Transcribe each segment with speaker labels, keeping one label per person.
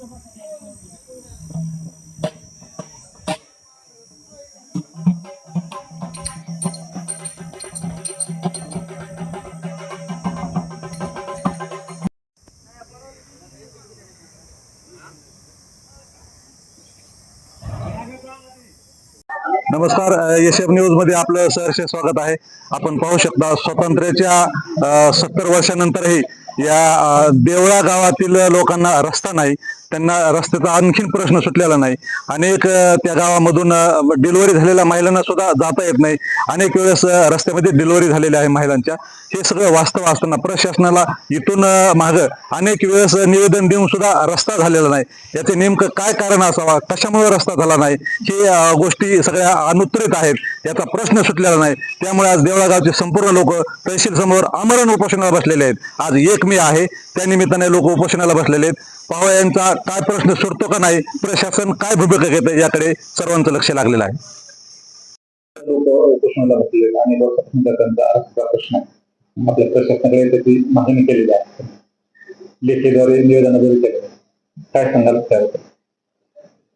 Speaker 1: नमस्कार यशब न्यूजमध्ये आपलं सहर्ष स्वागत आहे. आपण पाहू शकता स्वातंत्र्याच्या सत्तर वर्षानंतरही या देवळा गावातील लोकांना रस्ता नाही. त्यांना रस्त्याचा आणखीन प्रश्न सुटलेला नाही. अनेक त्या गावामधून डिलिव्हरी झालेल्या महिलांना सुद्धा जाता येत नाही. अनेक वेळेस रस्त्यामध्ये डिलिव्हरी झालेल्या आहे महिलांच्या. हे सगळं वास्तव असताना प्रशासनाला इथून माग अनेक वेळेस निवेदन देऊन सुद्धा रस्ता झालेला नाही. याचे नेमकं काय कारण असावा? कशामुळे रस्ता झाला नाही? हे गोष्टी सगळ्या अनुत्तरित आहेत. याचा प्रश्न सुटलेला नाही. त्यामुळे आज देवळा गावचे संपूर्ण लोक तहसील समोर आमरण उपोषणाला बसलेले आहेत. आज एक मे आहे. त्या निमित्ताने लोक उपोषणाला बसलेले आहेत. पवार यांचा काय प्रश्न सुटतो का नाही? प्रशासन काय भूमिका घेतं याकडे सर्वांचं लक्ष लागलेलं आहे.
Speaker 2: लोक उपोषणाला बसले आणि लोकसंख्यांचा आरक्षणाचा प्रश्न आपल्या प्रशासनाकडे त्याची मागणी केलेली आहे. लेखीद्वारे निवेदनाद्वारे केले. काय सांगाल त्याबद्दल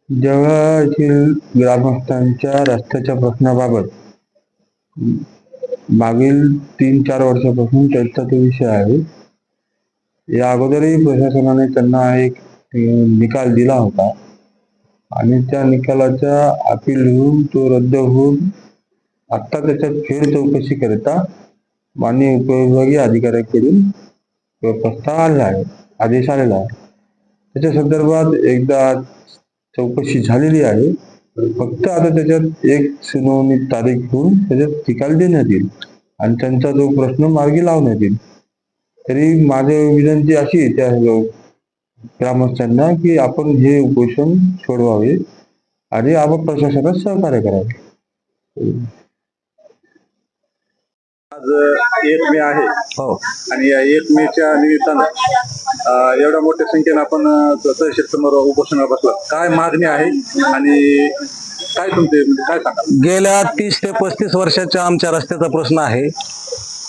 Speaker 3: जवळ येथील ग्रामस्थांच्या रस्त्याच्या प्रश्नाबाबत मागील तीन चार वर्षापासून त्यांचा तो विषय आहे. या अगोदरही प्रशासनाने त्यांना एक निकाल दिला होता. आणि त्या निकालाच्या अपील होऊन तो रद्द होऊन आत्ता त्याच्यात फेर चौकशी करता मान्य उपविभागीय अधिकाऱ्याकडून प्रस्ताव आलेला आहे आदेश आलेला आहे. त्याच्या संदर्भात एकदा चौकशी झालेली आहे. फक्त आता त्याच्यात एक सुनावणी तारीख घेऊन त्याच्यात निकाल देण्यात येईल. आणि त्यांचा जो प्रश्न मार्गी लावण्यात येईल. तरी माझी विनंती अशी त्या ग्रामस्थांना की आपण हे उपोषण सोडवावे आणि आपण प्रशासनास सहकार्य करावे.
Speaker 2: आज एक मे आहे.
Speaker 1: हो.
Speaker 2: आणि या एक मेच्या निमित्तानं एवढ्या मोठ्या संख्येनं आपण तहसील समोर उपोषणाला बसला. काय मागणी आहे आणि काय तुमचे म्हणजे काय सांगाल?
Speaker 1: गेल्या तीस ते पस्तीस वर्षाच्या आमच्या रस्त्याचा प्रश्न आहे.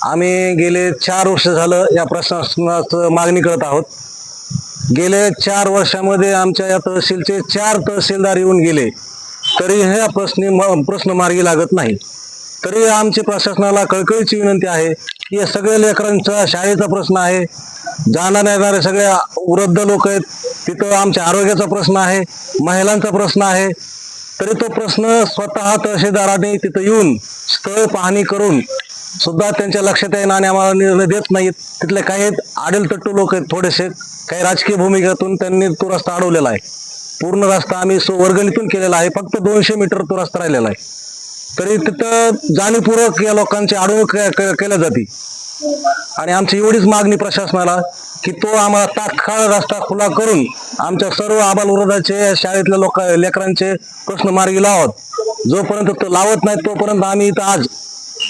Speaker 1: आम्ही गेले चार वर्ष झालं या प्रशासनाचं मागणी करत आहोत. गेले चार वर्षामध्ये आमच्या या तहसीलचे चार तहसीलदार येऊन गेले. तरी ह्या प्रश्नी म- प्रश्न मार्गी लागत नाही. तरी आमची प्रशासनाला कळकळीची विनंती आहे की या सगळ्या लेकरांचा शाळेचा प्रश्न आहे. जाणार येणारे सगळ्या वृद्ध लोक आहेत. तिथं आमच्या आरोग्याचा प्रश्न आहे. महिलांचा प्रश्न आहे. तरी तो प्रश्न स्वतः तहसीलदाराने तिथं येऊन स्थळ पाहणी करून सुद्धा त्यांच्या लक्षात येईन आणि आम्हाला निर्णय देत नाहीत. तिथले काही आडेल तट्टू लोक आहेत थोडेसे. काही राजकीय भूमिकेतून त्यांनी तो रस्ता अडवलेला आहे. पूर्ण रस्ता आम्ही वर्गणीतून केलेला आहे. फक्त दोनशे मीटर तो रस्ता राहिलेला आहे. तरी तिथं जाणीवपूर्वक या लोकांची अडवणूक केल्या जाते. आणि आमची एवढीच मागणी प्रशासनाला की तो आम्हाला तात्काळ रस्ता खुला करून आमच्या सर्व आबालवृद्धाचे शाळेतल्या लोक लेकरांचे प्रश्न मार्गी लावत. जोपर्यंत तो लावत नाही तोपर्यंत आम्ही इथं आज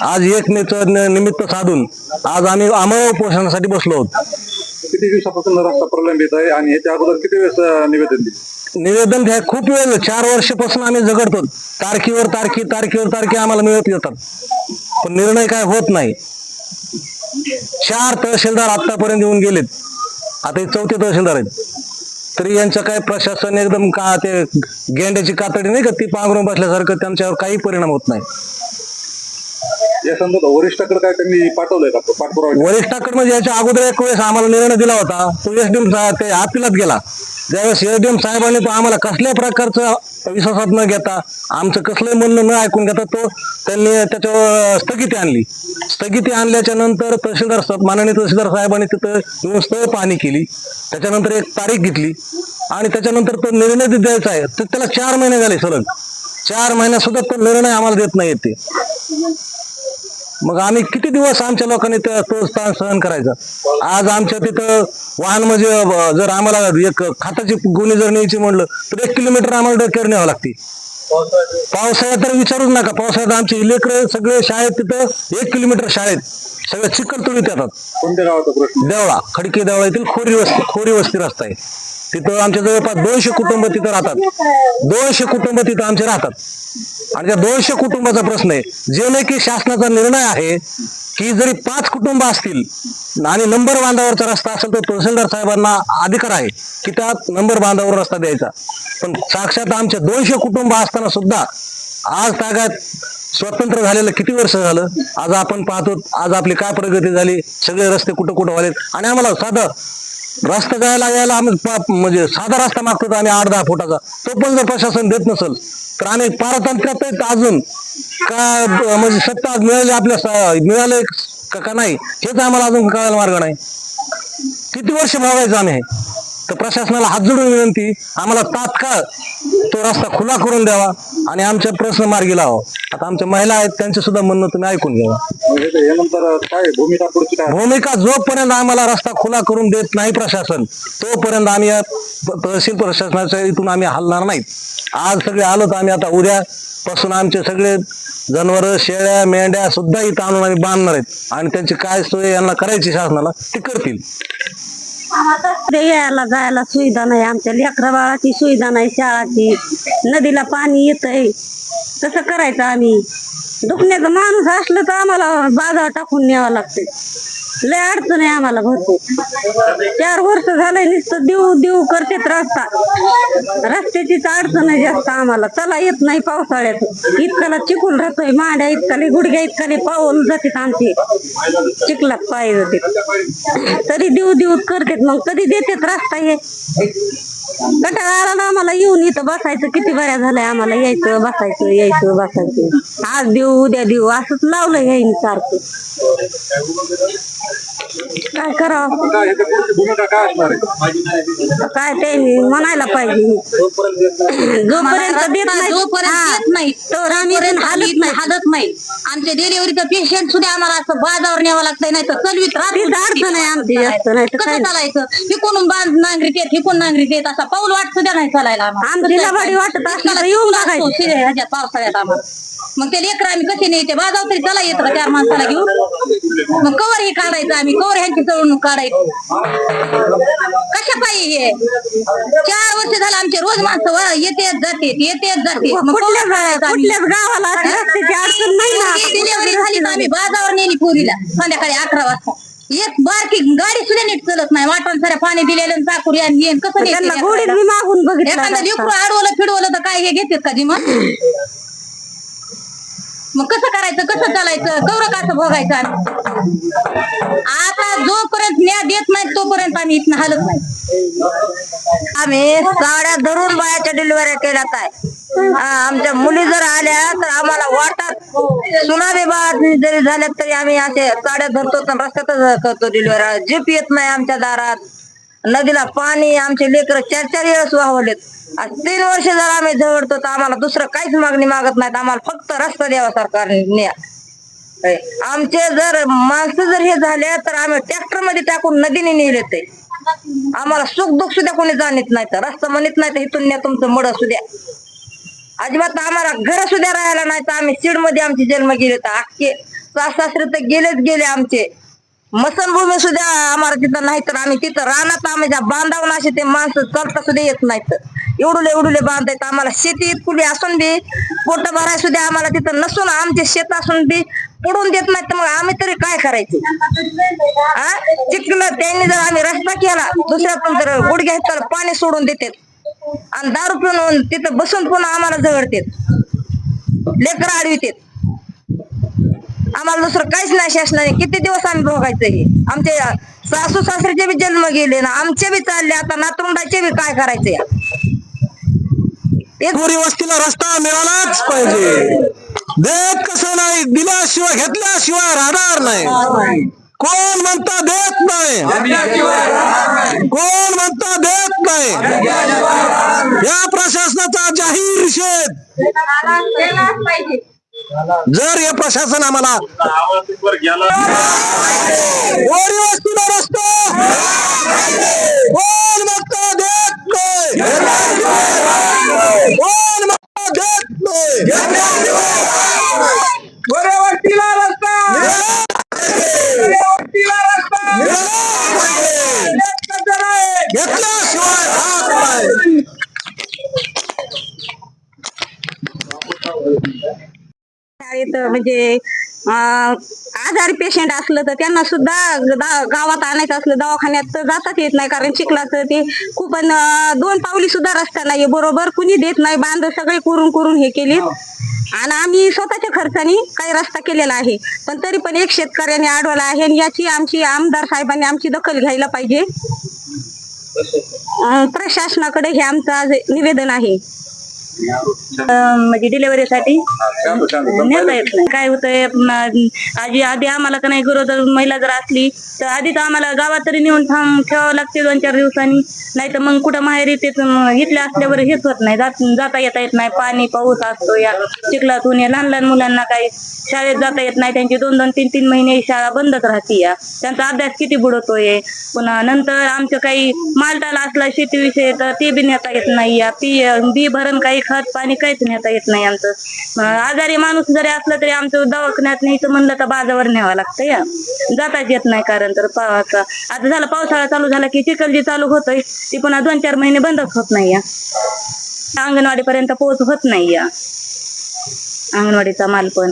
Speaker 1: आज एक मेचं न- निमित्त साधून आज आम्ही आमरण उपोषणासाठी बसलो आहोत.
Speaker 2: किती दिवसापासून रस्ता प्रलंबित आहे आणि ह्याच्या अगोदर किती वेळेस अं, निवेदन दिले?
Speaker 1: निवेदन घ्या खूप वेळ चार वर्षापासून आम्ही झगडतो. तारखेवर तारखे तारखेवर तारखे आम्हाला मिळत येतात. पण निर्णय काय होत नाही. चार तहसीलदार आतापर्यंत येऊन गेलेत. आता हे चौथे तहसीलदार आहेत. तरी यांचं काय प्रशासन एकदम का ते गेंड्याची कातडी नाही का ती पांघरून बसल्यासारखं त्यांच्यावर काही परिणाम होत नाही.
Speaker 2: या संदर्भात वरिष्ठाकडे काय त्यांनी पाठवलंय का? पाठपुरावा?
Speaker 1: वरिष्ठाकडे म्हणजे याच्या अगोदर एक वेळेस आम्हाला निर्णय दिला होता. तो एसडीएम ते अपिलात गेला. ज्यावेळेस एसडीएम साहेबांनी तो आम्हाला कसल्या प्रकारचं विश्वासात न घेता आमचं कसलंही म्हणणं न ऐकून घेता तो त्यांनी त्याच्यावर स्थगिती आणली. स्थगिती आणल्याच्या नंतर तहसीलदार माननीय तहसीलदार साहेबांनी तिथं येऊन स्थळ पाहणी केली. त्याच्यानंतर एक तारीख घेतली. आणि त्याच्यानंतर तो निर्णय द्यायचा आहे तर त्याला चार महिने झाले सलग. चार महिन्यात सुद्धा तो निर्णय आम्हाला देत नाही ते. मग आम्ही किती दिवस आमच्या लोकांनी त्या- तो स्थान सहन करायचा? आज आमच्या तिथं वाहन म्हणजे अं, जर आम्हाला एक खाताची गुन्हे जर न्यायची म्हणलं तर एक किलोमीटर आम्हाला डोक्यावर न्यावं लागते. पावसाळ्यात तर विचारूच नका. पावसाळ्यात आमचे लेकरं सगळे शाळेत तिथं एक किलोमीटर शाळेत सगळे चिखल तुळीत येतात.
Speaker 2: कोणत्या गावाचा प्रश्न?
Speaker 1: देवळा खडकी देवळा येथील खोरी वस्ती खोरी वस्ती रस्ता आहे. तिथं आमच्या जवळपास दोनशे कुटुंब तिथं राहतात. दोनशे कुटुंब तिथं आमचे राहतात. आणि त्या दोनशे कुटुंबाचा प्रश्न आहे. जे नाही की शासनाचा निर्णय आहे की जरी पाच कुटुंब असतील आणि नंबर बांधावरचा रस्ता असेल तर तहसीलदार साहेबांना अधिकार आहे की त्या नंबर बांधावर रस्ता द्यायचा. पण साक्षात आमचे दोनशे कुटुंब असताना सुद्धा आज तागात स्वतंत्र झालेलं किती वर्ष झालं? आज आपण पाहतो आज आपली काय प्रगती झाली? सगळे रस्ते कुठं कुठं व्हालेत आणि आम्हाला साधं रस्ता जायला यायला आम्ही पा- म्हणजे साधा रस्ता मागतो आम्ही आठ दहा फुटाचा. तो पण जर प्रशासन देत नसेल तर आम्ही पारतंत्र्यात आहेत अजून. का ब- म्हणजे सत्ता मिळाली आपल्या स- मिळाले का का नाही हेच आम्हाला अजून कळायला मार्ग नाही. किती वर्ष भागायचं आम्ही हे? तर प्रशासनाला हात जोडून विनंती आम्हाला तात्काळ तो रस्ता खुला करून द्यावा आणि आमचे प्रश्न मार्गी लावा. आता आमच्या महिला आहेत त्यांचे सुद्धा म्हणणं तुम्ही ऐकून घ्यावा
Speaker 2: यानंतर काय भूमिका पुढची काय
Speaker 1: भूमिका जोपर्यंत आम्हाला रस्ता खुला करून देत नाही प्रशासन तोपर्यंत आम्ही या तहसील प्रशासनाच्या इथून आम्ही हलणार नाहीत आज सगळे आलो तर आम्ही आता उद्या पासून आमचे सगळे जनावर शेळ्या मेंढ्या सुद्धा इथं आणून आम्ही बांधणार आहेत. आणि त्यांची काय सोय यांना करायची शासनाला ते करतील.
Speaker 4: ते यायला जायला सुविधा नाही आमच्या लेकरा बाळाची सुविधा नाही शाळाची. नदीला पाणी येतंय. तसं करायचं आम्ही. दुखण्याचा माणूस असलं तर आम्हाला बाजार टाकून न्यावं लागतंय. लय अडचण आहे आम्हाला भरपूर. चार वर्ष झालंय नुसतं देऊ देऊ करतेत रस्ता. रस्त्याचीच अडचण आहे जास्त आम्हाला. चला येत नाही पावसाळ्यात. इतकाला चिकून राहतोय मांड्या इतकाले गुडघ्या इतकाले पाऊल जातात आमचे. चिखलात पाय जाते तरी देऊ देऊ करतेत मग कधी देतेत रस्ता हे? कंटाळा आला ना आम्हाला येऊन इथं बसायचं किती बऱ्या झालंय आम्हाला यायचं बसायचं यायचं बसायचं. आज देऊ उद्या देऊ असंच लावलं यायनी सारखं. काय करावं?
Speaker 2: काय ह्याच्या पुढची भूमिका काय असणार आहे?
Speaker 4: काय ते म्हणायला पाहिजे. जोपर्यंत देत नाही.
Speaker 5: जोपर्यंत देत नाही
Speaker 4: तर आम्ही
Speaker 5: तोपर्यंत
Speaker 4: हालत
Speaker 5: आम्ही
Speaker 4: नाही
Speaker 5: हालत नाही. आमचे डिलिव्हरीचं पेशंट सुद्धा आम्हाला असं बाजावर न्यावं लागतंय नाही तर चलवीत राहत
Speaker 4: तीच अडचण आहे आमची जास्त नाही तर काय
Speaker 5: कसं
Speaker 4: नाही.
Speaker 5: चालायचं? हिकून बांध नांगरीत येत हिकून नांगरीत येत? असा पाऊल वाट सुद्धा नाही चालायला आम्हाला.
Speaker 4: आमची लबाडी वाटत असली तर येऊन बघायचं.
Speaker 5: शिरे ह्याच्यात पावसाळ्यात आम्हाला. मग ते लेकर आम्ही कसे न्यायचे? बाजावर तरी चला येतं का चार माणसाला घेऊन. मग कवर हे काढायचं आम्ही. कवर ह्यांची चळवणूक काढायची. कशा पाहिजे हे? चार वर्ष झालं आमचे रोज माणसं येतेच जाते येतेच जाते. मग काढायचं आम्ही?
Speaker 4: कुठल्याच गावाला अशी रस्त्याची अडचण नाही ना.
Speaker 5: पोरगी डिलिव्हरी झाली तर आम्ही बाजावर नेली पोरीला. संध्याकाळी अकरा वाजता. एक बारकी गाडी सुद्धा नीट चलत नाही. वाटण साऱ्या पाणी दिलेलं चाकूर यान येन कसं नेते
Speaker 4: त्यांना
Speaker 5: लेकराला?
Speaker 4: गोडीत मी मागून बघितलं
Speaker 5: एखादं लेकरू अडवलं फिडवलं तर काय हे घेतात का जिमा मग कसं करायचं? कसं चालायचं? कवर कसं भोगायचं? आता जोपर्यंत न्याय देत नाही तोपर्यंत आम्ही इथनं हलत नाही.
Speaker 4: आम्ही साड्या धरून बायाच्या डिलिव्हऱ्या केल्यात आहे. आमच्या मुली जर आल्या तर आम्हाला वाटत सुनामी बाळात जरी झाल्या तरी आम्ही असे साड्या धरतो रस्त्यातच करतो डिलिव्हरी जीप येत नाही आमच्या दारात. नदीला पाणी आमचे लेकर चार चार वेळेस वाहवलेत तीन वर्ष जर आम्ही झवडतो तर आम्हाला दुसरं काहीच मागणी मागत नाहीत. आम्हाला फक्त रस्ता द्यावा सरकारने. आमचे जर माणसं जर हे झाले तर आम्ही ट्रॅक्टरमध्ये टाकून नदीने नेले ते. आम्हाला सुख दुःख सुद्धा कोणी जाणीत नाही. तर रस्ता म्हणत नाही तर इथून न्या तुमचं मड द्या. अजिबात आम्हाला घर सुद्धा राहायला नाही तर आम्ही सीडमध्ये आमचे जन्म गेले तर अख्खे सासरे तर गेलेच गेले आमचे. मसनभूमी सुद्धा आम्हाला तिथं नाही तर आम्ही तिथं रानात आम्ही ज्या बांधावून असे ते माणसं चालता सुद्धा येत नाहीत. एवढुले एवढुले बांधायत आम्हाला शेती इतकुली असून बी पोट भराय सुद्धा आम्हाला तिथं नसून आमचे शेत असून बी पडून देत नाहीत. तर मग आम्ही तरी काय करायचे? हा चिखलं त्यांनी जर आम्ही रस्ता केला दुसऱ्या पण तर गुडघ्या तर पाणी सोडून देतात. आणि दारू पिऊन तिथं बसून पुन्हा आम्हाला जवळतात लेकर आडवितात. आम्हाला दुसरं काहीच नाही शासनाने. किती दिवस आम्ही भोगायचं हे? आमचे सासू सासऱ्याचे बी जन्म गेले ना आमचे बी चालले आता नातरुंडाचे बी काय करायचं या?
Speaker 1: पुरी वस्तीला रस्ता मिळालाच पाहिजे. देत कसं नाही दिल्याशिवाय घेतल्याशिवाय राहणार नाही. कोण म्हणता देत नाही? कोण म्हणता देत नाही? या प्रशासनाचा जाहीर निषेध. जर हे प्रशासन आम्हाला ओरी वस्तीला रस्ता कोण म्हणता देत नाही कोण म्हणता देत नाही
Speaker 2: बऱ्या वाटतीला रस्ता बऱ्या वाटतीला रस्ता
Speaker 1: घेतल्याशिवाय राहत नाही
Speaker 4: शाळेत म्हणजे आजारी पेशंट असलं तर त्यांना सुद्धा गावात आणायचं असलं दवाखान्यात तर जाताच येत नाही. कारण चिखलाचं ते खूप दोन पावली सुद्धा रस्ता नाहीये बरोबर कुणी देत नाही. बांध सगळे करून करून हे केले आणि आम्ही स्वतःच्या खर्चाने काही रस्ता केलेला आहे. पण तरी पण एक शेतकऱ्याने अडवला आहे आणि याची आमची आमदार साहेबांनी आमची दखल घ्यायला पाहिजे.
Speaker 6: प्रशासनाकडे हे आमचं आज निवेदन आहे. म्हणजे डिलेव्हरीसाठी नेता येत नाही. काय होतंय? आजी आधी आम्हाला का नाही गरोदर महिला जर असली तर आधी तर आम्हाला गावात तरी नेऊन थांब ठेवावं लागते दोन चार दिवसांनी. नाही तर मग कुठं माहेरी ते इथल्या असल्यावर हेच होत नाही. जाता येता येत नाही. पाणी पाऊस असतो या चिखलातून या लहान लहान मुलांना काही शाळेत जाता येत नाही. त्यांची दोन दोन तीन तीन महिने शाळा बंदच राहते या. त्यांचा अभ्यास किती बुडतोय. पुन्हा नंतर आमचं काही मालटाला असला शेतीविषयी तर ते बी नेता येत नाही या. पी बी भरण काही खत पाणी काहीच नेता येत नाही आमचं. आजारी माणूस जरी असला तरी आमचं दवाखान्यात न्यायचं म्हणलं तर बाजावर न्यावं लागतं या जाताच येत नाही कारण तर पावाचा आता झाला पावसाळा चालू झाला की चिखलजी चालू होतोय ती पुन्हा दोन चार महिने बंदच होत नाही. या अंगणवाडीपर्यंत पोहोच होत नाही. या अंगणवाडीचा माल पण.